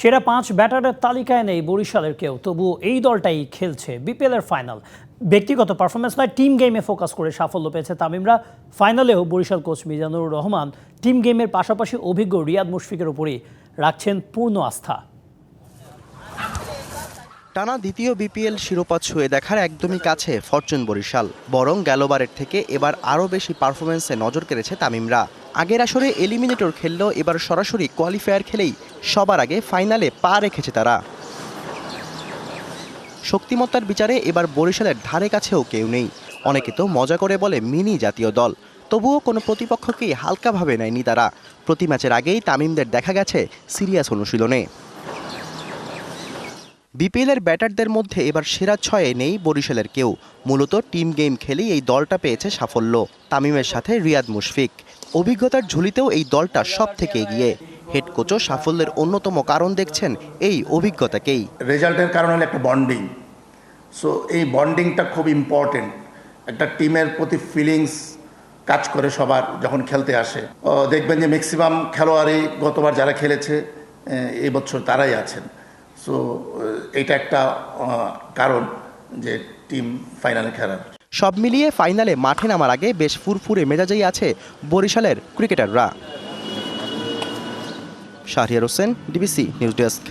সেরা পাঁচ ব্যাটারের তালিকায় নেই বরিশালের কেউ, তবুও এই দলটাই খেলছে বিপিএলের ফাইনাল। ব্যক্তিগত পারফরমেন্স নয় টিম গেমে ফোকাস করে সাফল্য পেয়েছে তামিমরা। ফাইনালেও বরিশাল কোচ মিজানুর রহমান টিম গেমের পাশাপাশি অভিজ্ঞ রিয়াদ মুশফিকের উপরই রাখছেন পূর্ণ আস্থা। টানা দ্বিতীয় বিপিএল শিরোপা ছুঁয়ে দেখার একদমই কাছে ফরচুন বরিশাল, বরং গেলবারের থেকে এবার আরও বেশি পারফরমেন্সে নজর কেড়েছে তামিমরা। আগের আসরে এলিমিনেটর খেললেও এবার সরাসরি কোয়ালিফায়ার খেলেই সবার আগে ফাইনালে পা রেখেছে তারা। শক্তিমত্তার বিচারে এবার বরিশালের ধারে কাছেও কেউ নেই। অনেকে তো মজা করে বলে মিনি জাতীয় দল। তবুও কোনো প্রতিপক্ষকেই হালকাভাবে নেয়নি তারা। প্রতি ম্যাচের আগেই তামিমদের দেখা গেছে সিরিয়াস অনুশীলনে। বিপিএলের ব্যাটারদের মধ্যে এবার সেরা ছয়ে নেই বরিশালের কেউ। মূলত টিম গেম খেলেই এই দলটা পেয়েছে সাফল্য। তামিমের সাথে রিয়াদ মুশফিক। অভিজ্ঞতার ঝুলিতেও এই দলটা সব থেকে এগিয়ে। হেড কোচও সাফল্যের অন্যতম কারণ দেখছেন এই অভিজ্ঞতাকেই। রেজাল্টের কারণ হলো একটা বন্ডিং। সো এই বন্ডিংটা খুব ইম্পর্টেন্ট একটা টিমের প্রতি ফিলিংস কাজ করে সবার যখন খেলতে আসে। দেখবেন যে ম্যাক্সিমাম খেলোয়াড়ই গতবার যারা খেলেছে এই বছর তারাই আছেন। সো এটা একটা কারণ যে টিম ফাইনালে খেলার। সব মিলিয়ে ফাইনালে মাঠে নামার আগে বেশ ফুরফুরে মেজাজেই আছে বরিশালের ক্রিকেটাররা। Shahriar Hossain, DBC news desk.